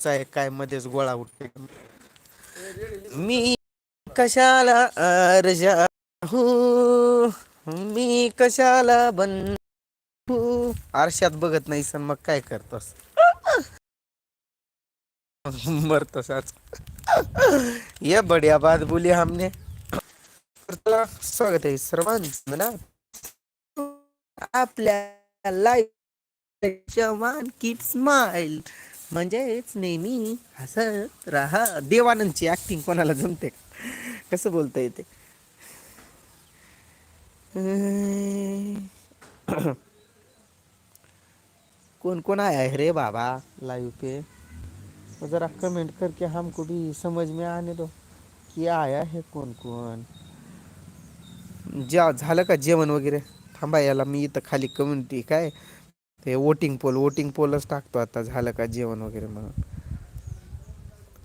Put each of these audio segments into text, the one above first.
चा काय मध्येच गोळा उठते. मी कशाला अर्जा हो? मी कशाला बन आरशात बघत नाही सण मग काय करतोस? मरतोस आज. ये बढिया बात बोली हमने. तुला स्वागत आहे सर्वांचं ना. आपल्या लाईफ जवान किड स्माइल म्हणजेच नेहमी हसत राहा. देवानंदची ॲक्टिंग कोणाला जमते? कसं बोलता येते? कोण कोण आहे आया रे बाबा लाइव पे? जरा कमेंट करके हमको भी समझ में आने दो. की आया है कोण कोण? ज्या झालं का जेवण वगैरे? थांबा याला मी इथं खाली कम्युनिटी काय? ते वोटिंग पोल वोटिंग पोलच टाकतो आता. झालं का जेवण वगैरे म्हणून?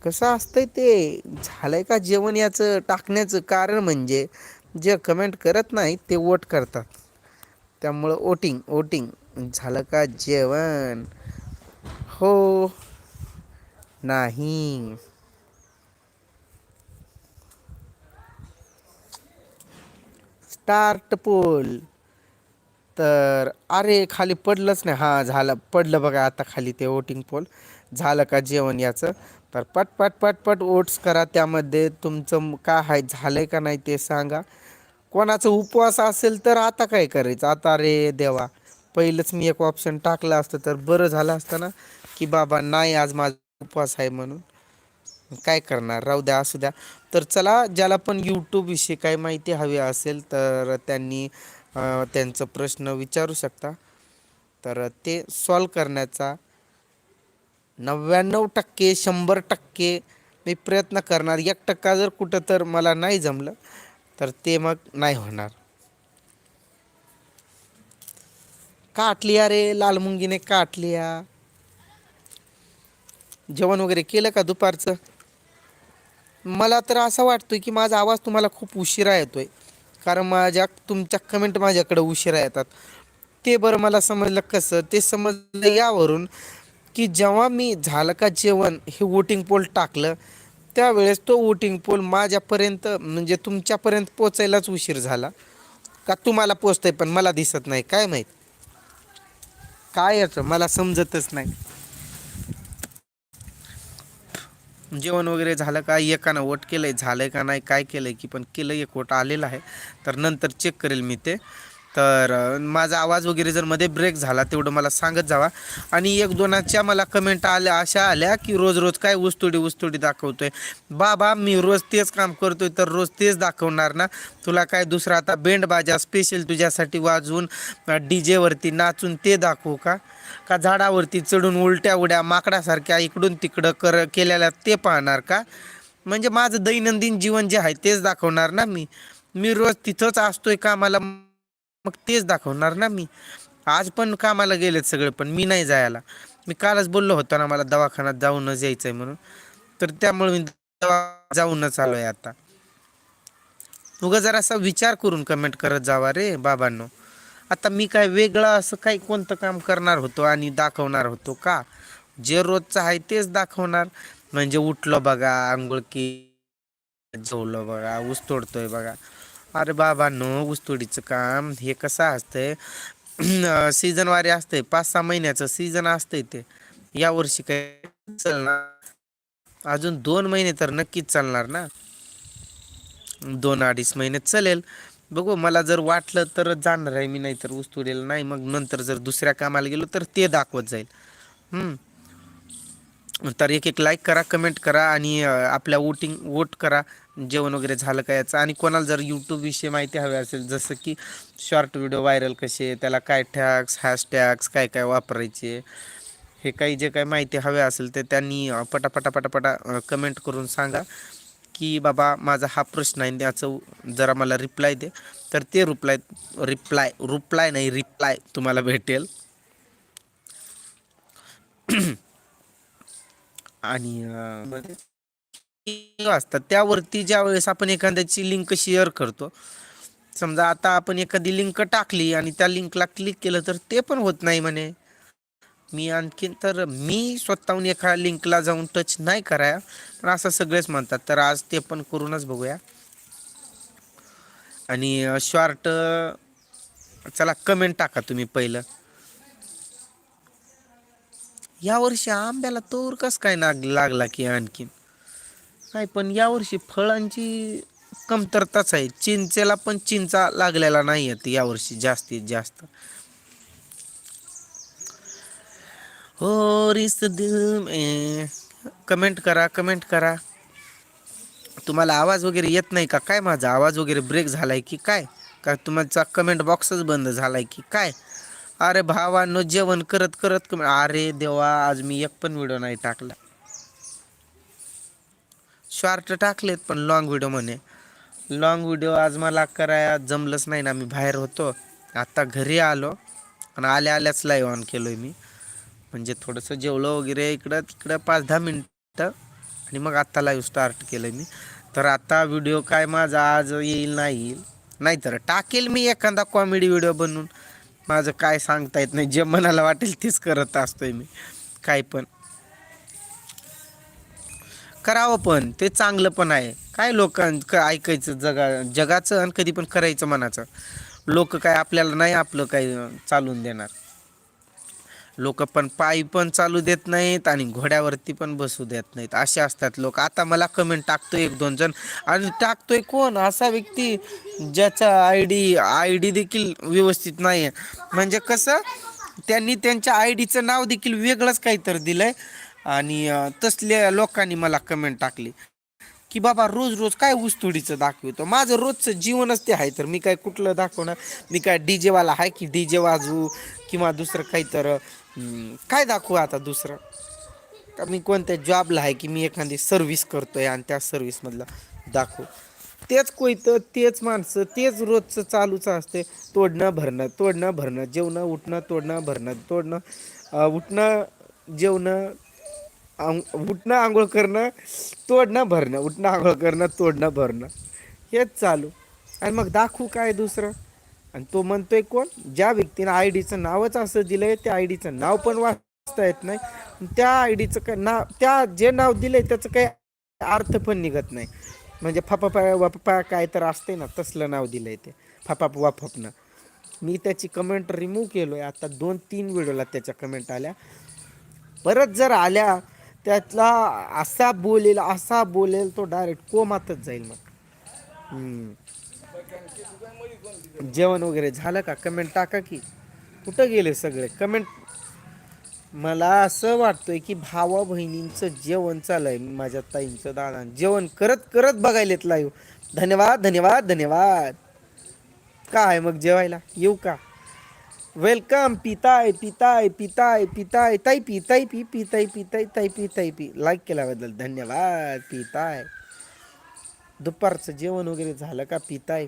कसं असतंय ते? झालंय का जेवण याचं टाकण्याचं कारण म्हणजे जे कमेंट करत नाही ते वोट करतात. त्यामुळं वोटिंग वोटिंग झालं का जेवण? हो. नाही. स्टार्ट पोल तर अरे खाली पडलंच नाही. हां झालं. पडलं बघा आता खाली ते वोटिंग पोल झालं का जेवण याचं? तर पटपट पटपट वोट्स करा त्यामध्ये. तुमचं काय आहे झालंय का नाही ते सांगा. कोणाचा उपवास असेल तर आता काय करायचं? आता रे देवा. पहिलंच मी एक ऑप्शन टाकलं असतं तर बरं झालं असतं ना? की बाबा नाही आज माझा उपवास आहे म्हणून. काय करणार? राहू द्या असू द्या. तर चला ज्याला पण यूट्यूबविषयी काही माहिती हवी असेल तर त्यांनी त्यांचं प्रश्न विचारू शकता. तर ते सॉल्व करण्याचा नव्याण्णव टक्के शंभर टक्के मी प्रयत्न करणार. एक टक्का जर कुठं तर मला नाही जमलं तर ते मग नाही होणार. काटली अरे लाल मुंगीने काटलिया. जेवण वगैरे केलं का दुपारचं? मला तर असं वाटतोय की माझा आवाज तुम्हाला खूप उशिरा येतोय. कारण माझ्या तुमच्या कमेंट माझ्याकडे उशिरा येतात. ते बरं मला समजलं कसं? ते समजलं यावरून की जेव्हा मी झालं का जेवण हे वोटिंग पोल टाकलं त्यावेळेस तो वोटिंग पोल माझ्यापर्यंत म्हणजे तुमच्यापर्यंत पोचायलाच उशीर झाला. का तुम्हाला पोचतंय पण मला दिसत नाही. काय माहीत? काय याचं? मला समजतच नाही. जेवण वगैरे झालं का एकानं वोट केलं आहे झालं आहे का नाही काय केलं आहे की पण केलं एक वोट आलेलं आहे. तर नंतर चेक करेल मी ते. तर माझा आवाज वगैरे जर मध्ये ब्रेक झाला तेवढं मला सांगत जावा. आणि एक दोनाच्या मला कमेंट आल्या अशा आल्या की रोज रोज काय उस्तोडी उस्तोडी दाखवतोय. बाबा मी रोज तेच काम करतोय तर रोज तेच दाखवणार ना? तुला काय दुसरा आता बेंड बाजा स्पेशल तुझ्यासाठी वाजवून डी जेवरती नाचून ते दाखवू का? का झाडावरती चढून उलट्या उड्या माकडासारख्या इकडून तिकडं कर केलेल्या ते पाहणार का? म्हणजे माझं दैनंदिन जीवन जे आहे तेच दाखवणार ना मी? मी रोज तिथंच असतोय कामाला. मग तेच दाखवणार ना मी. आज पण कामाला गेलेत सगळे पण मी नाही जायला. मी कालच बोललो होतो ना मला दवाखान्यात जाऊनच यायचंय म्हणून. तर त्यामुळे मी दवा जाऊनच आहे आता. उगा जरासा विचार करून कमेंट करत जावा रे बाबांनो. आता मी काय वेगळं असं काही कोणतं काम करणार होतो आणि दाखवणार होतो का? जे रोजचं आहे तेच दाखवणार. म्हणजे उठलो बघा आंघोळ की जेवलो बघा ऊस तोडतोय बघा. अरे बाबांनो ऊसतोडीचं काम. हे कसं असतंय? सीझनवारी असतंय. पाच सहा महिन्याचं सीझन असतंय ते. यावर्षी काय चालणार अजून दोन महिने तर नक्कीच चालणार ना. दोन अडीच महिने चालेल. बघू मला जर वाटलं तर जाणार आहे मी नाही तर नाही. मग नंतर जर दुसऱ्या कामाला गेलो तर ते दाखवत जाईल. हम्म. तर एक एक लाईक करा कमेंट करा आणि आपल्या वोटिंग वोट करा. जेवण वगैरे झालं का याचं. आणि कोणाला जर यूट्यूबविषयी माहिती हवी असेल जसं की शॉर्ट व्हिडिओ व्हायरल कसे त्याला काय टॅक्स हॅशटॅग्स काय काय वापरायचे हे काही जे काही माहिती हवे असेल ते त्यांनी पटापटा पटापटा कमेंट करून सांगा की बाबा माझा हा प्रश्न आहे. त्याचं जरा मला रिप्लाय दे. तर ते रिप्लाय रिप्लाय रिप्लाय नाही रिप्लाय तुम्हाला भेटेल. आणि असतात त्यावरती ज्या वेळेस आपण एखाद्याची लिंक शेअर करतो समजा आता आपण एखादी लिंक टाकली आणि त्या लिंकला क्लिक केलं तर ते पण होत नाही म्हणे. मी आणखीन तर मी स्वतःहून एका लिंकला जाऊन टच नाही कराया. पण असं सगळेच म्हणतात. तर आज ते पण करूनच बघूया. आणि शॉर्ट चला कमेंट टाका तुम्ही पहिलं. या वर्षी आंब्याला तोर कस काय नाग लागला की आणखीन? नाही पण यावर्षी फळांची कमतरताच आहे. चिंचेला पण चिंचा लागलेला नाही आहेत यावर्षी जास्तीत जास्त. हो रिस दिल में. कमेंट करा कमेंट करा. तुम्हाला आवाज वगैरे येत नाही का? काय माझा आवाज वगैरे ब्रेक झालाय की काय? का तुमचा कमेंट बॉक्सच बंद झालाय की काय? अरे भावानो जेवण करत करत अरे देवा आज मी एक पण व्हिडिओ नाही टाकला. शॉर्ट टाकलेत पण लॉंग व्हिडिओ म्हणे. लॉंग व्हिडिओ आज मला करायला जमलंच नाही ना मी बाहेर होतो. आता घरी आलो आणि आल्या आल्याच लाईव्ह ऑन केलो मी. म्हणजे थोडंसं जेवलं वगैरे इकडं तिकडं पाच दहा मिनटं आणि मग आत्ता लाईव्ह स्टार्ट केलं मी. तर आता व्हिडिओ काय माझा आज येईल नाही येईल. नाहीतर टाकेल मी एखादा कॉमेडी व्हिडिओ बनवून. माझं काय सांगता येत नाही. जे मनाला वाटेल तेच करत असतोय मी. काय पण. करावं पण. ते चांगलं पण आहे. काय लोकां क- ऐकायचं जगा जगाचं आणि कधी पण करायचं मनाचं. लोक काय आपल्याला नाही आपलं काय चालून देणार. लोक पण पायी पण चालू देत नाहीत आणि घोड्यावरती पण बसू देत नाहीत. असे असतात लोक. आता मला कमेंट टाकतोय एक दोन जण. आणि टाकतोय कोण? असा व्यक्ती ज्याचा आय डी आय डी देखील व्यवस्थित नाही आहे म्हणजे कसं? त्यांनी त्यांच्या आय डीचं नाव देखील वेगळंच काहीतरी दिलंय. आणि तसल्या लोकांनी मला कमेंट टाकली. की बाबा रोज रोज काय ऊसतोडीचं दाखवतो? माझं रोजचं जीवनच ते आहे. तर मी काय कुठलं दाखवणार? मी काय डी जेवाला आहे की डी जे वाजवू किंवा दुसरं काही तर काय दाखवू आता दुसरं? का मी कोणत्या जॉबला आहे की मी एखादी सर्व्हिस करतोय आणि त्या सर्व्हिसमधला दाखवू? तेच कोयतं तेच माणसं तेच रोजचं चालूच असते. तोडणं भरणं तोडणं भरणं जेवणं उठणं तोडणं भरणं तोडणं उठणं जेवणं उठणं आंघोळ करणं तोडणं भरणं. उठणं आंघोळ करणं तोडणं भरणं. हेच चालू. आणि मग दाखवू काय दुसरं? आणि तो म्हणतोय कोण? ज्या व्यक्तीनं आय डीचं नावच असं दिलंय त्या आय डीचं नाव पण वाचता येत नाही. त्या आय डीचं काय नाव त्या जे नाव दिलंय त्याचं काही अर्थ पण निघत नाही. म्हणजे फपापा वापपा काय तर असते ना तसलं नाव दिलंय ते. फपाप वापपनं मी त्याची कमेंट रिमूव्ह केलो आहे आता दोन तीन व्हिडिओला त्याच्या कमेंट आल्या. परत जर आल्या त्यातला असा बोलेल असा बोलेल तो डायरेक्ट कोमातच जाईल मग. जेवण वगैरे झालं का? कमेंट टाका की. कुठं गेले सगळे? कमेंट मला असं वाटतंय की भावा बहिणींचं जेवण चालू आहे माझ्या ताईंचं दादा. जेवण करत करत बघायला येत लाईव्ह धन्यवाद धन्यवाद धन्यवाद. काय मग जेवायला? येऊ का? वेलकम पिताय पिताय पिताय पिताय ताई पी ताई पी पिताय पिताय ताई पी ताई पी लाईक केल्याबद्दल धन्यवाद पिताय दुपारचं जेवण वगैरे झालं का पिताय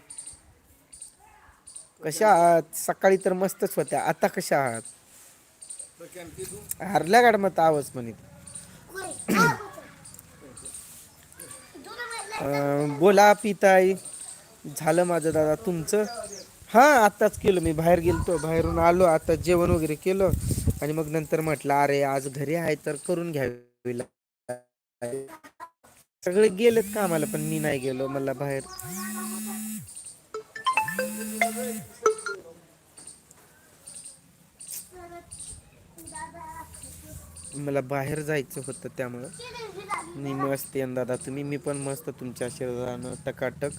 कशा आहात? सकाळी तर मस्तच होत्या. आता कशा आहात? हरल्या गाड मग आवाज म्हणित बोला पिताय झालं माझं दादा तुमचं? हां आत्ताच केलं मी. बाहेर गेलतो बाहेरून आलो आता जेवण वगैरे केलं. आणि मग नंतर म्हटलं अरे आज घरी आहे तर करून घ्यावी सगळे गेलेत कामाला पण मी नाही गेलो मला बाहेर. मला बाहेर जायचं होतं त्यामुळं. मी मस्त येईन दादा तुम्ही मी पण मस्त तुमच्या आशीर्वादानं टकाटक.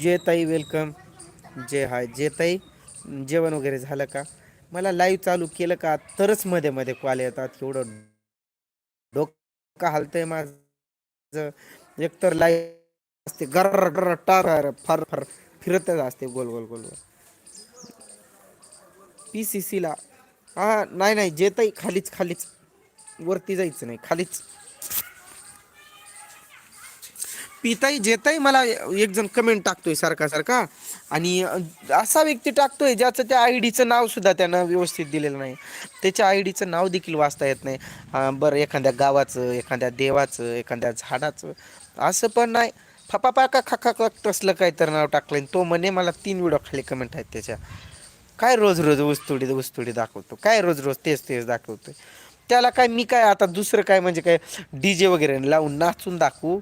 जे ताई वेलकम जे हाय जेताई जेवण वगैरे झालं का? मला लाईव्ह चालू केलं का? तरच मध्ये मध्ये कॉल येतात. एवढं डोकं हालतंय माझं. एकतर लाईव्ह असते गर गर टार फार फार फिरतच असते गोल गोल गोल गोल. पी सी सीला हा नाही नाही जे ताई खालीच खालीच वरती जायचं नाही खालीच. पिताई जेताई मला एक जण कमेंट टाकतोय सारखा सारखा आणि असा व्यक्ती टाकतोय ज्याचं त्या आय डीचं नाव सुद्धा त्यानं व्यवस्थित दिलेलं नाही. त्याच्या आय डीचं नाव देखील वाचता येत नाही. बरं एखाद्या गावाचं एखाद्या देवाचं एखाद्या झाडाचं असं पण नाही. फपा पाका खा खा तसलं काय तर नाव टाकलं तो म्हणे मला तीन व्हिडिओ खाली कमेंट आहेत त्याच्या. काय रोज रोज उस्तुडी उस्तुडी दाखवतो? काय रोज रोज तेच तेच दाखवतोय? त्याला काय मी काय आता दुसरं काय म्हणजे काय डी जे वगैरे लावून नाचून दाखवू?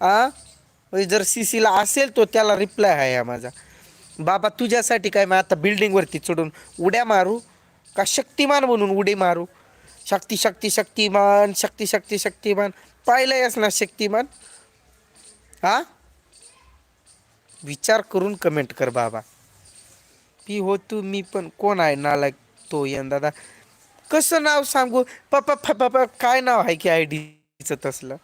आ? म्हणजे जर सी सीला असेल तो त्याला रिप्लाय आहे हा माझा. बाबा तुझ्यासाठी काय मग आता बिल्डिंगवरती चढून उड्या मारू? का शक्तिमान म्हणून उडी मारू? शक्ती शक्ती शक्तिमान शक्ती शक्ती शक्तिमान. पाहिलंयस ना शक्तिमान? हा विचार करून कमेंट कर बाबा. पी हो तू मी पण. कोण आहे नालायक तो यन दादा कसं नाव सांगू? पप्पा पप्पा काय नाव आहे की आय डीचं तसलं?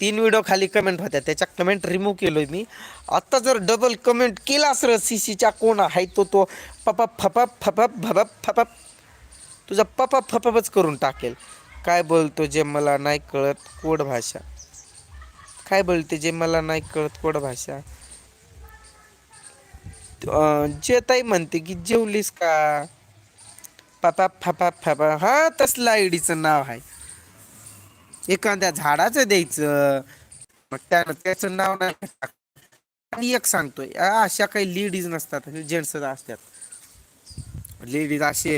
तीन व्हिडिओ खाली कमेंट होत्या. त्याच्या कमेंट रिमूव्ह केलोय मी. आत्ता जर डबल कमेंट केलास र सी सीच्या कोण आहे तो तो पपा फपप फपप भपप फपप तुझा पपा फपपच करून टाकेल. काय बोलतो जे मला नाही कळत कोड भाषा? काय बोलते जे मला नाही कळत कोड भाषा? जे ताई म्हणते की जेवलीस का? पापा फापा फापा हा तसलं आयडीचं नाव आहे. एखाद्या झाडाचं द्यायचं. मग त्या त्याचं नाव नाही आणि एक सांगतोय अशा काही लेडीज नसतात जेंट्स असतात. लेडीज असे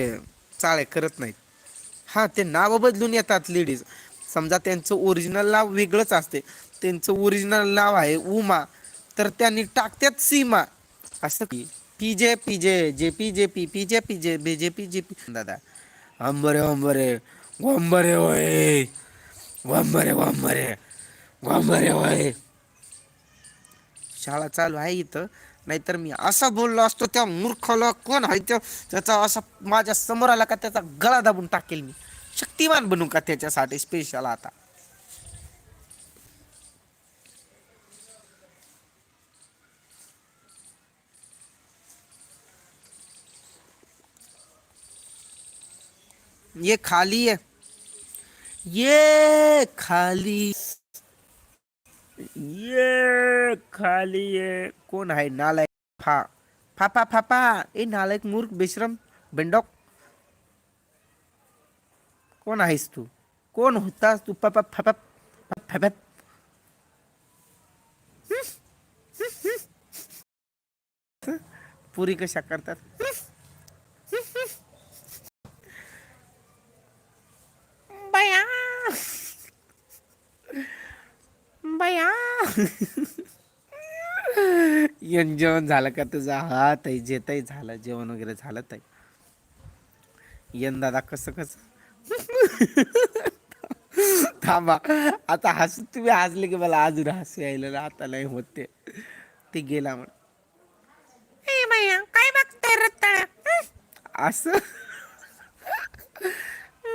चाळे करत नाहीत. हां ते नाव बदलून येतात लेडीज समजा त्यांचं ओरिजिनल नाव वेगळंच असते. त्यांचं ओरिजिनल नाव आहे उमा तर त्यांनी टाकतात सीमा. असं की पी जे पी जे J P J P P J P जे B J P J P दादा अंबरे अंबरे अंबरे होय. वंबरे वंबरे वंबरे वाय. शाळा चालू आहे इथं. नाहीतर मी असा बोललो असतो त्या मूर्खाला कोण आहे त्या? त्याचा असा माझ्यासमोर आला का त्याचा गळा दाबून टाकेल मी. शक्तिमान बनू का त्याच्यासाठी स्पेशल आता? ये खाली आहे ये खाली ये खाली ये। कोण आहे? नालायक. फा. फापा फापा ए नालायक मूर्ख बेश्रम बेंडॉक. कोण आहेस तू? कोण होतास तू? पापा फापा फापा पुरी कशा करतात बया बया यन जेवण झालं का तुझा? हा ताई जे ताई झालं जेवण वगैरे झालं ताई. यन दादा कसं कसं? थांबा. आता हसू तुम्ही हसले की मला अजून हसू यायला आता नाही होत. ते गेला म्हण. काय बघताय रत्ताळ्या असं?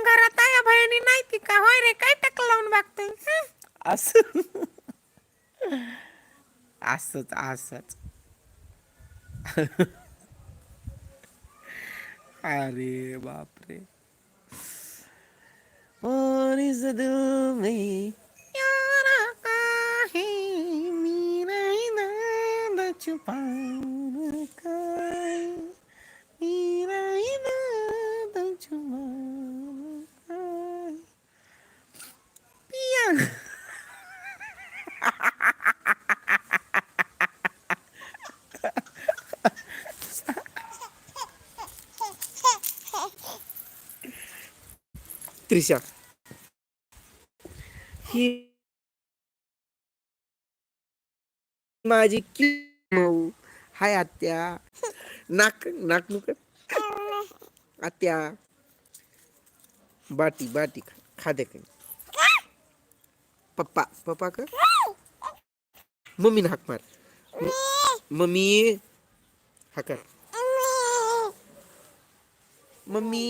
घरात आया बहिणी नाही ती का? होय रे काय टक लावून बघताय? असं? असच असच. अरे बापरे. और दिल में. काय का है मेरा इरादा छुपाने का है, मेरा इरादा छुपाने का है। पिया त्रिशा ही माझी कि मऊ हाय आत्या नाक नाक नुक आत्या बाटी बाटी खादे का पप्पा पप्पा का मम्मी हाक मार मम्मी हाकर मम्मी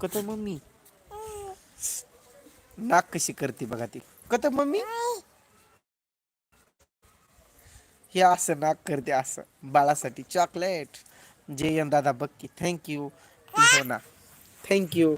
कत मम्मी नाक कशी करते बघा ती. कत मम्मी हे असं नाक करते असं. बाळासाठी चॉकलेट जे एन दादा बक्की थँक्यू हो ना. थँक्यू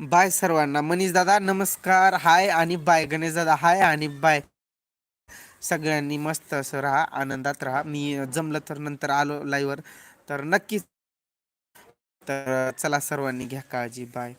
बाय सर्वांना. मनीष दादा नमस्कार. हाय आणि बाय. गणेश दादा हाय आणि बाय. सगळ्यांनी मस्त असं राहा आनंदात राहा. मी जमलं तर नंतर आलो लाईव्हवर तर नक्कीच तर चला सर्वांनी घ्या काळजी. बाय.